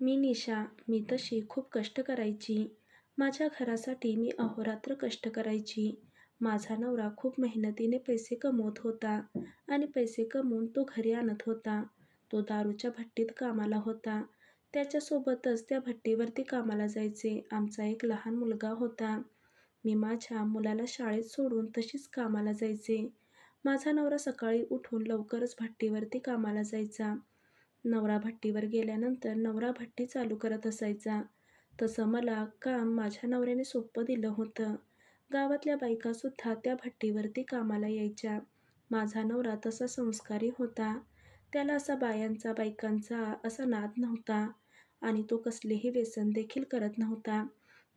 मी निशा. मी तशी खूप कष्ट करायची. माझ्या घरासाठी मी अहोरात्र कष्ट करायची. माझा नवरा खूप मेहनतीने पैसे कमवत होता आणि पैसे कमवून तो घरी आणत होता. तो दारूच्या भट्टीत कामाला होता. त्याच्यासोबतच त्या भट्टीवरती कामाला जायचे आमचा एक लहान मुलगा होता. मी माझ्या मुलाला शाळेत सोडून तशीच कामाला जायचे. माझा नवरा सकाळी उठून लवकरच भट्टीवरती कामाला जायचा. नवरा भट्टीवर गेल्यानंतर नवरा भट्टी चालू करत असायचा. तसं मला काम माझ्या नवऱ्याने सोपं दिलं होतं. गावातल्या बायकासुद्धा त्या भट्टीवरती कामाला यायच्या. माझा नवरा तसा संस्कारी होता. त्याला असा बायांचा, बायकांचा असा नाद नव्हता आणि तो कसलेही व्यसन देखील करत नव्हता.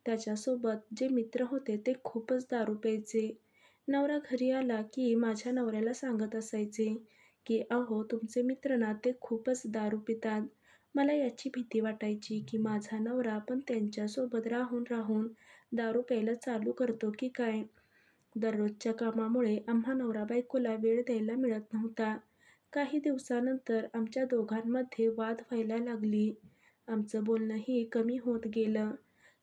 त्याच्यासोबत जे मित्र होते ते खूपच दारू प्यायचे. नवरा घरी आला की माझ्या नवऱ्याला सांगत असायचे की अहो तुमचे मित्र ना ते खूपच दारू पितात. मला याची भीती वाटायची की माझा नवरा पण त्यांच्यासोबत राहून राहून दारू प्यायला चालू करतो की काय. दररोजच्या कामामुळे आम्हा नवरा बायकोला वेळ द्यायला मिळत नव्हता. काही दिवसानंतर आमच्या दोघांमध्ये वाद व्हायला लागली. आमचं बोलणंही कमी होत गेलं.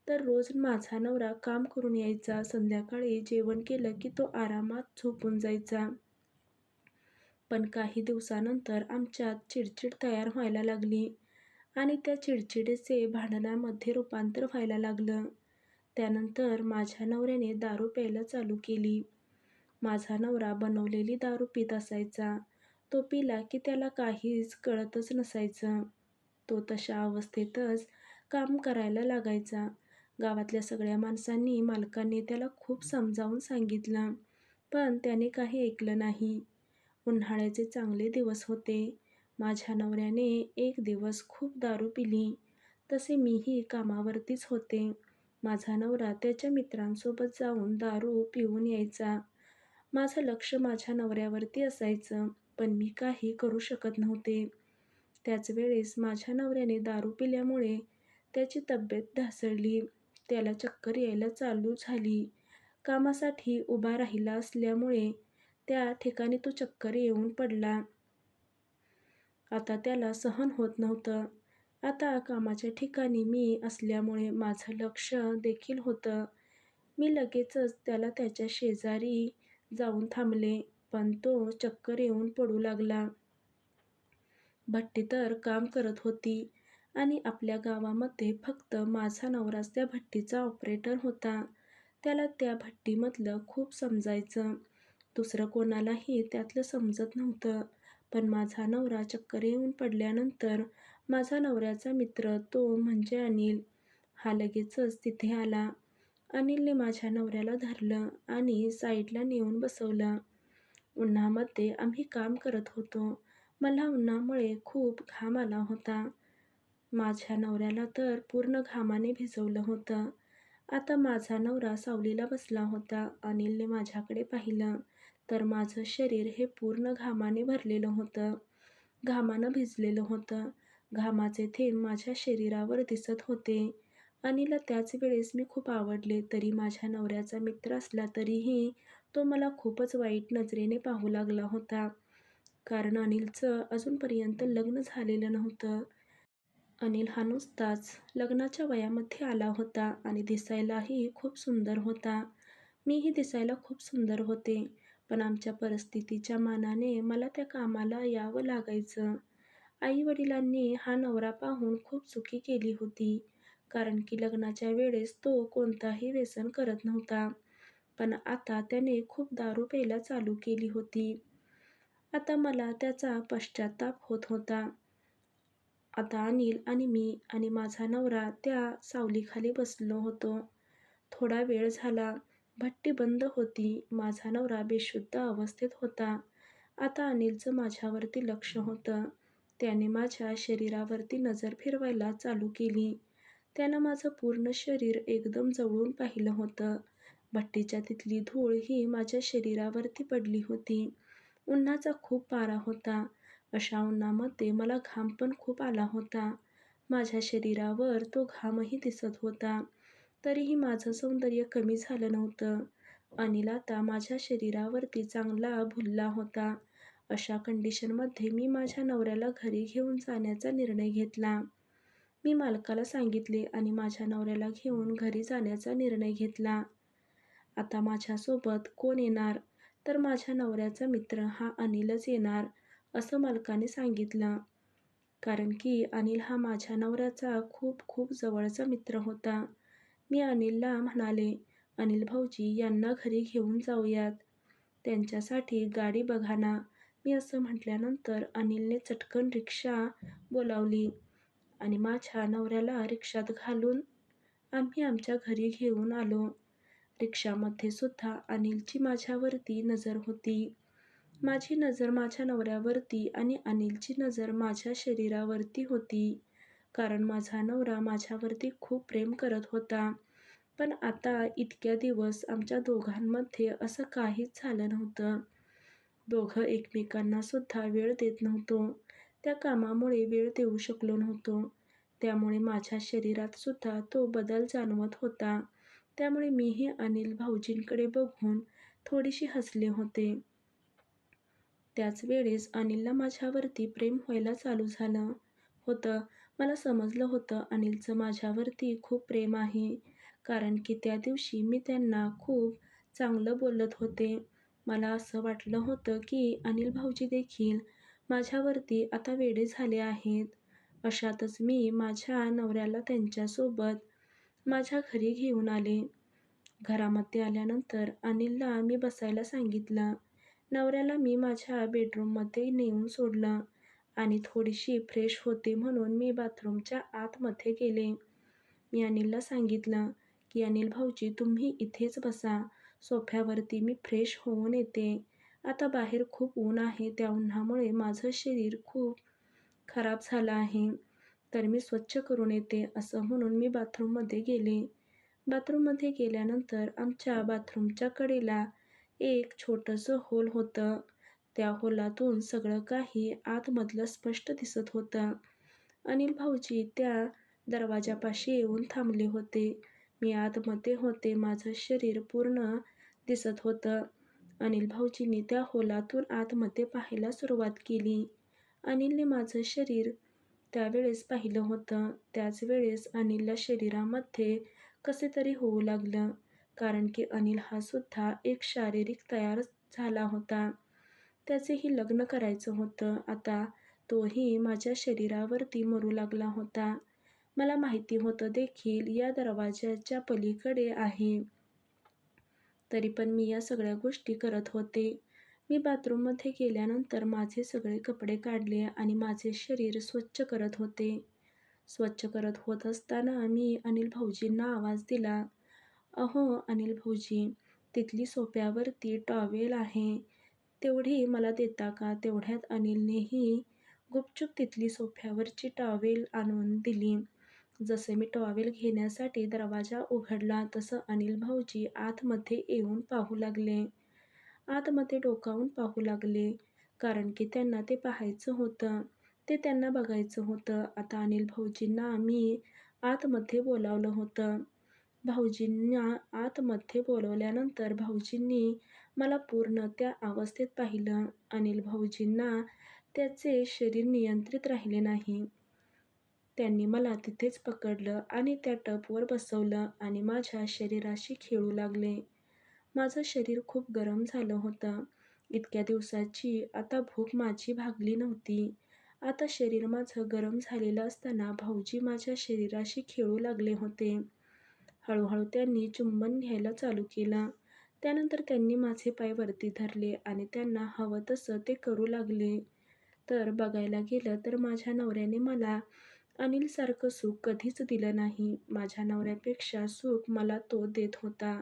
तर रोज माझा नवरा काम करून यायचा. संध्याकाळी जेवण केलं की तो आरामात झोपून जायचा. पण काही दिवसानंतर आमच्यात चिडचिड तयार व्हायला लागली आणि त्या चिडचिडीचे भांडणामध्ये रूपांतर व्हायला लागलं. त्यानंतर माझ्या नवऱ्याने दारू प्यायला चालू केली. माझा नवरा बनवलेली दारू पीत असायचा. तो पिला की त्याला काहीच कळतच नसायचं. तो तशा अवस्थेतच काम करायला लागायचा. गावातल्या सगळ्या माणसांनी, मालकांनी त्याला खूप समजावून सांगितलं पण त्याने काही ऐकलं नाही. उन्हाळ्याचे चांगले दिवस होते. माझ्या नवऱ्याने एक दिवस खूप दारू पिली. तसे मीही कामावरतीच होते. माझा नवरा त्याच्या मित्रांसोबत जाऊन दारू पिऊन यायचा. माझं लक्ष माझ्या नवऱ्यावरती असायचं पण मी काही करू शकत नव्हते. त्याच वेळेस माझ्या नवऱ्याने दारू पिल्यामुळे त्याची तब्येत ढासळली. त्याला चक्कर यायला चालू झाली. कामासाठी उभा राहिला असल्यामुळे त्या ठिकाणी तो चक्कर येऊन पडला. आता त्याला सहन होत नव्हतं. आता कामाच्या ठिकाणी मी असल्यामुळे माझं लक्ष देखील होतं. मी लगेचच त्याला त्याच्या शेजारी जाऊन थांबले पण तो चक्कर येऊन पडू लागला. भट्टी तर काम करत होती आणि आपल्या गावामध्ये फक्त माझा नवराच त्या भट्टीचा ऑपरेटर होता. त्याला त्या भट्टीमधलं खूप समजायचं. दुसरं कोणालाही त्यातलं समजत नव्हतं. पण माझा नवरा चक्कर येऊन पडल्यानंतर माझा नवऱ्याचा मित्र तो म्हणजे अनिल, हा लगेचच तिथे आला. अनिलने माझ्या नवऱ्याला धरलं आणि साईडला नेऊन बसवलं. उन्हामध्ये आम्ही काम करत होतो. मला उन्हामुळे खूप घाम आला होता. माझ्या नवऱ्याला तर पूर्ण घामाने भिजवलं होतं. आता माझा नवरा सावलीला बसला होता. अनिलने माझ्याकडे पाहिलं तर माझं शरीर हे पूर्ण घामाने भरलेलं होतं. घामानं भिजलेलं होतं. घामाचे थेंब माझ्या शरीरावर दिसत होते. अनिलला त्याच वेळेस मी खूप आवडले तरी माझ्या नवऱ्याचा मित्र असला तरीही तो मला खूपच वाईट नजरेने पाहू लागला होता. कारण अनिलचं अजूनपर्यंत लग्न झालेलं नव्हतं. अनिल हा नुसताच लग्नाच्या वयामध्ये आला होता आणि दिसायलाही खूप सुंदर होता. मीही दिसायला खूप सुंदर होते. पण आमच्या परिस्थितीच्या मानाने मला त्या कामाला यावं लागायचं. आई-वडिलांनी हा नवरा पाहून खूप चुकी केली होती. कारण की लग्नाच्या वेळेस तो कोणताही व्यसन करत नव्हता. पण आता त्याने खूप दारू प्यायला चालू केली होती. आता मला त्याचा पश्चाताप होत होता. आता अनिल आणि मी आणि माझा नवरा त्या सावलीखाली बसलो होतो. थोडा वेळ झाला. भट्टी बंद होती. माझा नवरा बेशुद्ध अवस्थेत होता. आता अनिलचं माझ्यावरती लक्ष होतं. त्याने माझ्या शरीरावरती नजर फिरवायला चालू केली. त्यानं माझं पूर्ण शरीर एकदम जवळून पाहिलं होतं. भट्टीच्या तिथली धूळ ही माझ्या शरीरावरती पडली होती. उन्हाचा खूप पारा होता. अशा उन्हामध्ये मला घाम पण खूप आला होता. माझ्या शरीरावर तो घामही दिसत होता. तरीही माझं सौंदर्य कमी झालं नव्हतं. अनिल आता माझ्या शरीरावरती चांगला भुलला होता. अशा कंडिशनमध्ये मी माझ्या नवऱ्याला घरी घेऊन जाण्याचा निर्णय घेतला. मी मालकाला सांगितले आणि माझ्या नवऱ्याला घेऊन घरी जाण्याचा निर्णय घेतला. आता माझ्यासोबत कोण येणार तर माझ्या नवऱ्याचा मित्र हा अनिलच येणार असं मालकाने सांगितलं. कारण की अनिल हा माझ्या नवऱ्याचा खूप खूप जवळचा मित्र होता. मी अनिलला म्हणाले, अनिल भाऊजी यांना घरी घेऊन जाऊयात. त्यांच्यासाठी गाडी बघा ना. मी असं म्हटल्यानंतर अनिलने चटकन रिक्षा बोलावली आणि माझ्या नवऱ्याला रिक्षात घालून आम्ही आमच्या घरी घेऊन आलो. रिक्षामध्ये सुद्धा अनिलची माझ्यावरती नजर होती. माझी नजर माझ्या नवऱ्यावरती आणि अनिलची नजर माझ्या शरीरावरती होती. कारण माझा नवरा माझ्यावरती खूप प्रेम करत होता. पण आता इतक्या दिवस आमच्या दोघांमध्ये असं काहीच झालं नव्हतं. दोघं एकमेकांना सुद्धा वेळ देत नव्हतो. त्या कामामुळे वेळ देऊ शकलो नव्हतो. त्यामुळे माझ्या शरीरात सुद्धा तो बदल जाणवत होता. त्यामुळे मीही अनिल भाऊजींकडे बघून थोडीशी हसले होते. त्याच वेळेस अनिलला माझ्यावरती प्रेम व्हायला चालू झालं होतं. मला समजलं होतं अनिलचं माझ्यावरती खूप प्रेम आहे. कारण की त्या दिवशी मी त्यांना खूप चांगलं बोलत होते. मला असं वाटलं होतं की अनिल भाऊजी देखील माझ्यावरती आता वेडे झाले आहेत. अशातच मी माझ्या नवऱ्याला त्यांच्यासोबत माझ्या घरी घेऊन आले. घरामध्ये आल्यानंतर अनिलला मी बसायला सांगितलं. नवऱ्याला मी माझ्या बेडरूममध्ये नेऊन सोडलं आणि थोडीशी फ्रेश होते म्हणून मी बाथरूमच्या आतमध्ये गेले. मी अनिलला सांगितलं की अनिल भाऊजी तुम्ही इथेच बसा. सोफ्यावरती मी फ्रेश होऊन येते. आता बाहेर खूप ऊन आहे. त्या उन्हामुळे माझं शरीर खूप खराब झालं आहे. तर मी स्वच्छ करून येते असं म्हणून मी बाथरूममध्ये गेले. बाथरूममध्ये गेल्यानंतर आमच्या बाथरूमच्या कडेला एक छोटंसं होल होतं. त्या होलातून सगळं काही आतमधलं स्पष्ट दिसत होतं. अनिल भाऊजी त्या दरवाजापाशी येऊन थांबले होते. मी आतमध्ये होते. माझं शरीर पूर्ण दिसत होतं. अनिल भाऊजींनी त्या होलातून आतमध्ये पाहायला सुरुवात केली. अनिलने माझं शरीर त्यावेळेस पाहिलं होतं. त्याच वेळेस अनिलला शरीरामध्ये कसेतरी होऊ लागलं. कारण की अनिल हा सुद्धा एक शारीरिक तयार झाला होता. त्याचेही लग्न करायचं होतं. आता तोही माझ्या शरीरावरती मरू लागला होता. मला माहिती होतं देखील या दरवाजाच्या पलीकडे आहे. तरी पण मी या सगळ्या गोष्टी करत होते. मी बाथरूममध्ये गेल्यानंतर माझे सगळे कपडे काढले आणि माझे शरीर स्वच्छ करत होते. स्वच्छ करत होत असताना मी अनिल भाऊजींना आवाज दिला, अहो अनिल भाऊजी, तिथली सोप्यावरती टॉवेल आहे. तेवढी मला देता का? तेवढ्यात अनिलनेही गुपचूप तिथली सोफ्यावरची टॉवेल आणून दिली. जसे मी टॉवेल घेण्यासाठी दरवाजा उघडला तसं अनिल भाऊजी आतमध्ये येऊन पाहू लागले. आतमध्ये डोकावून पाहू लागले. कारण की त्यांना ते पाहायचं होतं. ते त्यांना बघायचं होतं. आता अनिल भाऊजींना मी आतमध्ये बोलावलं होतं. भाऊजींना आतमध्ये बोलवल्यानंतर भाऊजींनी मला पूर्ण त्या अवस्थेत पाहिलं. अनिल भाऊजींना त्याचे शरीर नियंत्रित राहिले नाही. त्यांनी मला तिथेच पकडलं आणि त्या टबवर बसवलं आणि माझ्या शरीराशी खेळू लागले. माझं शरीर खूप गरम झालं होतं. इतक्या दिवसाची आता भूक माझी भागली नव्हती. आता शरीर माझं गरम झालेलं असताना भाऊजी माझ्या शरीराशी खेळू लागले होते. हळूहळू त्यांनी चुंबन घ्यायला चालू केलं. त्यानंतर त्यांनी माझे पाय वरती धरले आणि त्यांना हवं तसं ते करू लागले. तर बघायला गेलं तर माझ्या नवऱ्याने मला अनिलसारखं सुख कधीच दिलं नाही. माझ्या नवऱ्यापेक्षा सुख मला तो देत होता.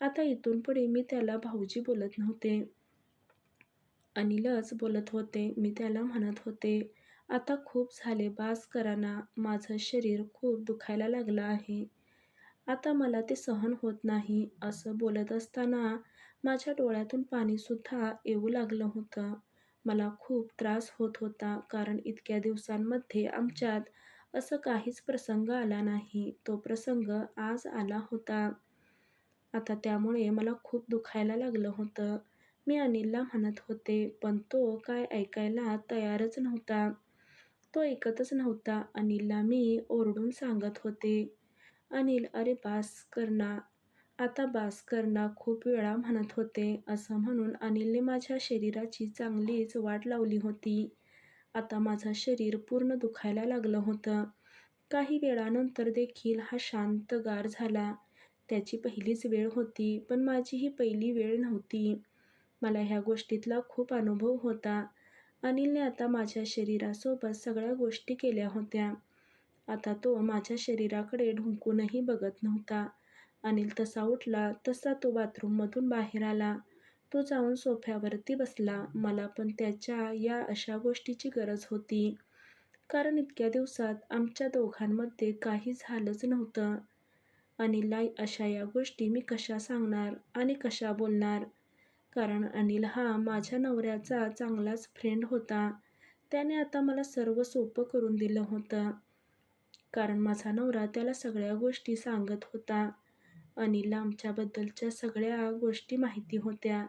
आता इथून पुढे मी त्याला भाऊजी बोलत नव्हते. अनिलच बोलत होते. मी त्याला म्हणत होते, आता खूप झाले बास करा ना. माझं शरीर खूप दुखायला लागलं आहे. आता मला ते सहन होत नाही. असं बोलत असताना माझ्या डोळ्यातून पाणीसुद्धा येऊ लागलं होतं. मला खूप त्रास होत होता. कारण इतक्या दिवसांमध्ये आमच्यात असं काहीच प्रसंग आला नाही. तो प्रसंग आज आला होता. आता त्यामुळे मला खूप दुखायला लागलं होतं. मी अनिलला म्हणत होते. पण तो काय ऐकायला तयारच नव्हता. तो ऐकतच नव्हता. अनिलला मी ओरडून सांगत होते, "अनिल, अरे बास कर ना, आता बास कर ना, खूप वेळा म्हणत होते. " असं म्हणून अनिलने माझ्या शरीराची चांगलीच वाट लावली होती. आता माझं शरीर पूर्ण दुखायला लागलं होतं. काही वेळानंतर देखील हा शांत, गार झाला. त्याची पहिलीच वेळ होती, पण माझी ही पहिली वेळ नव्हती. मला ह्या गोष्टीतला खूप अनुभव होता. अनिलने आता माझ्या शरीरासोबत सगळ्या गोष्टी केल्या होत्या. आता तो माझ्या शरीराकडे ढुंकूनही बघत नव्हता. अनिल तसा उठला तसा तो बाथरूममधून बाहेर आला. तो जाऊन सोफ्यावरती बसला. मला पण त्याच्या या अशा गोष्टीची गरज होती. कारण इतक्या दिवसात आमच्या दोघांमध्ये काही झालंच नव्हतं. अनिलला अशा या गोष्टी मी कशा सांगणार आणि कशा बोलणार? कारण अनिल हा माझ्या नवऱ्याचा चांगलाच फ्रेंड होता. त्याने आता मला सर्व सोपं करून दिलं होतं. कारण माझा नवरा त्याला सगळ्या गोष्टी सांगत होता. अनिलला आमच्याबद्दलच्या सगळ्या गोष्टी माहिती होत्या.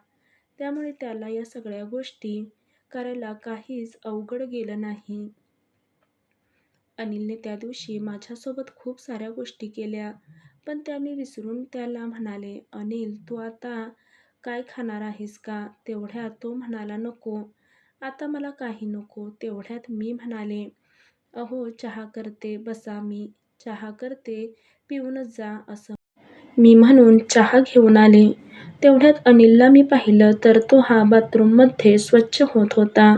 त्यामुळे त्याला या सगळ्या गोष्टी करायला काहीच अवघड गेलं नाही. अनिलने त्या दिवशी माझ्यासोबत खूप साऱ्या गोष्टी केल्या, पण त्या मी विसरून त्याला म्हणाले, "अनिल, तू आता काय खाणार आहेस का? " तेवढ्यात तो म्हणाला, "नको, आता मला काही नको. " तेवढ्यात मी म्हणाले, "अहो, चहा करते, बसा. मी चहा करते, पिऊनच जा. " असं मी म्हणून चहा घेऊन आले. तेवढ्यात अनिलला मी पाहिलं तर तो हा बाथरूममध्ये स्वच्छ होत होता.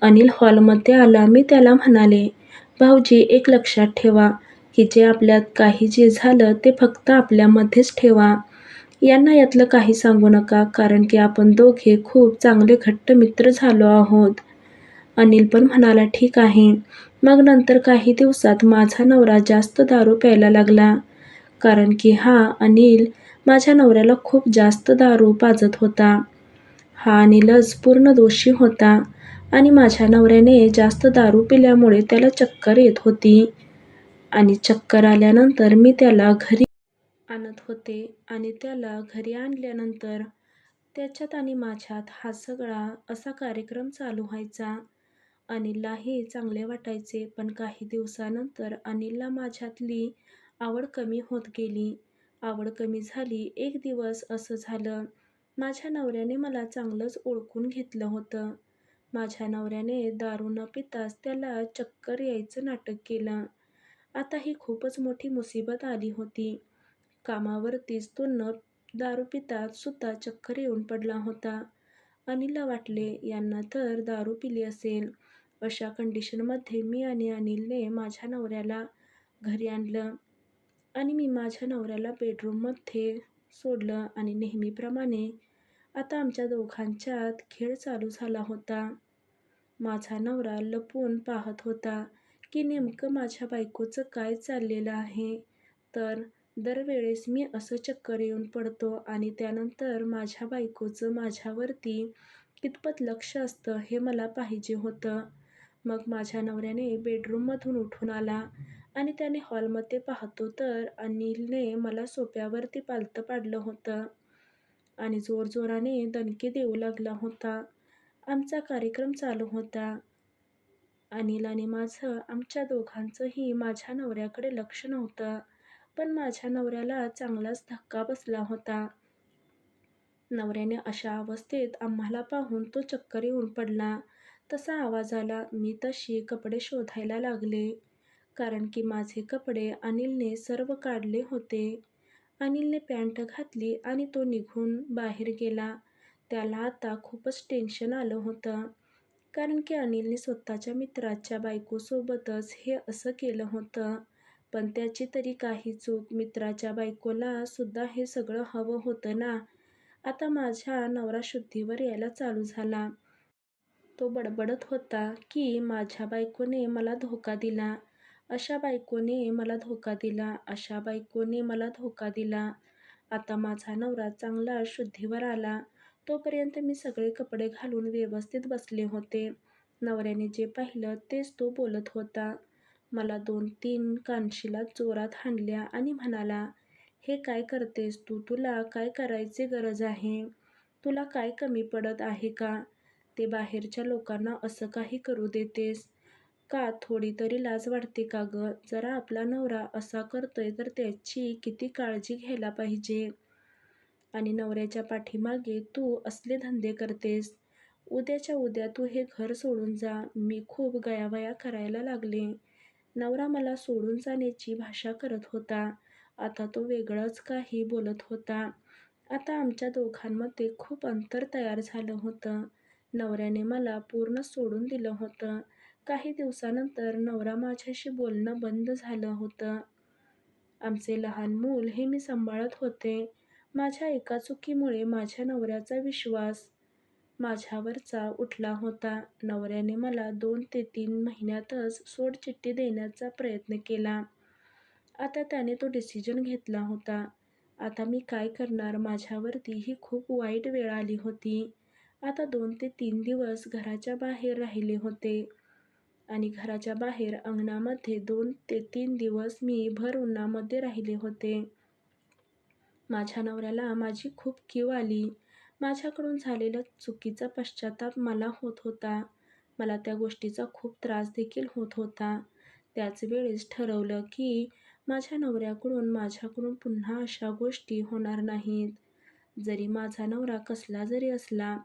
अनिल हॉलमध्ये आला. मी त्याला म्हणाले, "भाऊजी, एक लक्षात ठेवा, की जे आपल्यात काही जे झालं ते फक्त आपल्यामध्येच ठेवा. यांना यातलं काही सांगू नका, कारण की आपण दोघे खूप चांगले घट्ट मित्र झालो आहोत. " अनिल पण म्हणाला, "ठीक आहे. " मग नंतर काही दिवसात माझा नवरा जास्त दारू प्यायला लागला. कारण की हा अनिल माझ्या नवऱ्याला खूप जास्त दारू पाजत होता. हा अनिलच पूर्ण दोषी होता आणि माझ्या नवऱ्याने जास्त दारू पिल्यामुळे त्याला चक्कर येत होती आणि चक्कर आल्यानंतर मी त्याला घरी आणत होते आणि त्याला घरी आणल्यानंतर त्याच्यात आणि माझ्यात हा सगळा असा कार्यक्रम चालू व्हायचा. अनिललाही चांगले वाटायचे. पण काही दिवसानंतर अनिलला माझ्यातली आवड कमी होत गेली. आवड कमी झाली. एक दिवस असं झालं, माझ्या नवऱ्याने मला चांगलंच ओळखून घेतलं होतं. माझ्या नवऱ्याने दारू न पिताच त्याला चक्कर यायचं नाटक केलं. आता ही खूपच मोठी मुसीबत आली होती. कामावरतीच तो न दारू पिताच सुद्धा चक्कर येऊन पडला होता. अनिलला वाटले, यांना तर दारू पिली असेल. अशा कंडिशनमध्ये मी आणि अनिलने माझ्या नवऱ्याला घरी आणलं आणि मी माझ्या नवऱ्याला बेडरूममध्ये सोडलं आणि नेहमीप्रमाणे आता आमच्या दोघांच्यात खेळ चालू झाला होता. माझा नवरा लपून पाहत होता, की नेमकं माझ्या बायकोचं काय चाललेलं आहे. तर दरवेळेस मी असं चक्कर येऊन पडतो आणि त्यानंतर माझ्या बायकोचं माझ्यावरती कितपत लक्ष असतं हे मला पाहिजे होतं. मग माझ्या नवऱ्याने बेडरूममधून उठून आला आणि त्याने हॉलमध्ये पाहतो तर अनिलने मला सोप्यावरती पालथं पाडलं होतं आणि जोरजोराने दणके देऊ लागला होता. आमचा कार्यक्रम चालू होता. अनिल आणि माझं आमच्या दोघांचंही माझ्या नवऱ्याकडे लक्ष नव्हतं. पण माझ्या नवऱ्याला चांगलाच धक्का बसला होता. नवऱ्याने अशा अवस्थेत आम्हाला पाहून तो चक्कर येऊन पडला तसा आवाज आला. मी तशी कपडे शोधायला लागले. कारण की माझे कपडे अनिलने सर्व काढले होते. अनिलने पॅन्ट घातली आणि तो निघून बाहेर गेला. त्याला आता खूपच टेन्शन आलं होतं. कारण की अनिलने स्वतःच्या मित्राच्या बायकोसोबतच हे असं केलं होतं. पण त्याची तरी काही चूक? मित्राच्या बायकोला सुद्धा हे सगळं हवं होतं ना? आता माझ्या नवरा शुद्धीवर यायला चालू झाला. तो बडबडत होता की माझ्या बायकोने मला धोका दिला. अशा बायकोने मला धोका दिला. अशा बायकोने मला धोका दिला. आता माझा नवरा चांगला शुद्धीवर आला. तोपर्यंत मी सगळे कपडे घालून व्यवस्थित बसले होते. नवऱ्याने जे पाहिलं तेच तो बोलत होता. मला दोन-तीन कानशीला जोरात हाणल्या आणि म्हणाला, "हे काय करतेस तू? तुला काय करायची गरज आहे? तुला काय कमी पडत आहे का? ते बाहेरच्या लोकांना असं काही करू देतेस? का थोडी तरी लाज वाटते का गं? जरा आपला नवरा असा करतोय तर त्याची किती काळजी घ्यायला पाहिजे. आणि नवऱ्याच्या पाठीमागे तू असले धंदे करतेस. उद्याच्या उद्या तू हे घर सोडून जा. मी खूप गयावया करायला लागले. नवरा मला सोडून जाण्याची भाषा करत होता. आता तो वेगळंच काही बोलत होता. आता आमच्या दोघांमध्ये खूप अंतर तयार झालं होतं. नवऱ्याने मला पूर्ण सोडून दिलं होतं. काही दिवसानंतर नवरा माझ्याशी बोलणं बंद झालं होतं. आमचे लहान मूल हे मी सांभाळत होते. माझ्या एका चुकीमुळे माझ्या नवऱ्याचा विश्वास माझ्यावरचा उठला होता. नवऱ्याने मला दोन ते तीन महिन्यातच सोडचिठ्ठी देण्याचा प्रयत्न केला. आता त्याने तो डिसिजन घेतला होता. आता मी काय करणार? माझ्यावरती ही खूप वाईट वेळ आली होती. आता दोन ते तीन दिवस घराच्या बाहेर राहिले होते. आणि घराच्या बाहेर अंगणामध्ये दोन ते तीन दिवस मी भर उन्हामध्ये राहिले होते. माझ्या नवऱ्याला माझी खूप कीव आली. माझ्याकडून झालेला चुकीचा पश्चाताप मला होत होता. मला त्या गोष्टीचा खूप त्रास देखील होत होता. त्याच वेळेस ठरवलं की माझ्या नवऱ्याकडून माझ्याकडून पुन्हा अशा गोष्टी होणार नाहीत. जरी माझा नवरा कसला जरी असला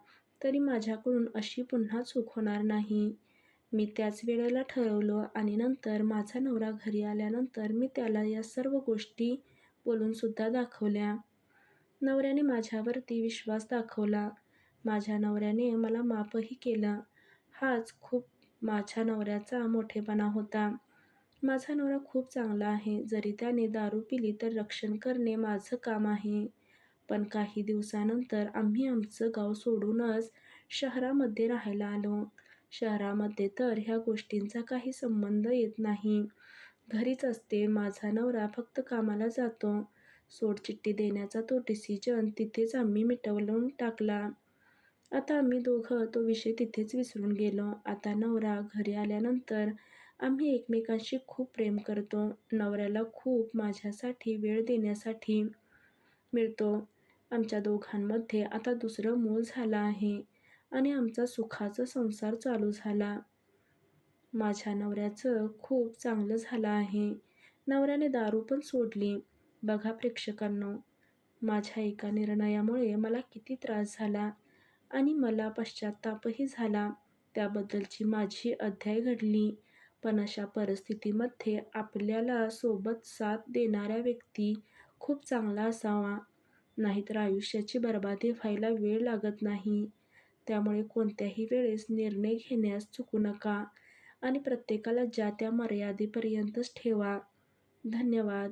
तरी माझ्याकडून अशी पुन्हा चूक होणार नाही. मी त्याच वेळेला ठरवलं आणि नंतर माझा नवरा घरी आल्यानंतर मी त्याला या सर्व गोष्टी बोलूनसुद्धा दाखवल्या. नवऱ्याने माझ्यावरती विश्वास दाखवला. माझ्या नवऱ्याने मला माफही केलं. हाच खूप माझ्या नवऱ्याचा मोठेपणा होता. माझा नवरा खूप चांगला आहे. जरी त्याने दारू पिली तर रक्षण करणे माझं काम आहे. पण काही दिवसानंतर आम्ही आमचं गाव सोडूनच शहरामध्ये राहायला आलो. शहरामध्ये तर ह्या गोष्टींचा काही संबंध येत नाही. घरीच असते. माझा नवरा फक्त कामाला जातो. सोडचिठ्ठी देण्याचा तो डिसिजन तिथेच आम्ही मिटवलून टाकला. आता आम्ही दोघं तो विषय तिथेच विसरून गेलो. आता नवरा घरी आल्यानंतर आम्ही एकमेकांशी खूप प्रेम करतो. नवऱ्याला खूप माझ्यासाठी वेळ देण्यासाठी मिळतो. आमच्या दोघांमध्ये आता दुसरं मूल झालं आहे आणि आमचा सुखाचा संसार चालू झाला. माझ्या नवऱ्याचं खूप चांगलं झालं आहे. नवऱ्याने दारू पण सोडली. बघा प्रेक्षकांनो, माझ्या एका निर्णयामुळे मला किती त्रास झाला आणि मला पश्चातापही झाला. त्याबद्दलची माझी अध्याय घडली. पण अशा परिस्थितीमध्ये आपल्याला सोबत साथ देणारा व्यक्ती खूप चांगला असावा. नाहीतर आयुष्याची बरबादी व्हायला वेळ लागत नाही. त्यामुळे कोणत्याही वेळेस निर्णय घेण्यास चुकू नका आणि प्रत्येकाला ज्या त्या मर्यादेपर्यंतच ठेवा. धन्यवाद.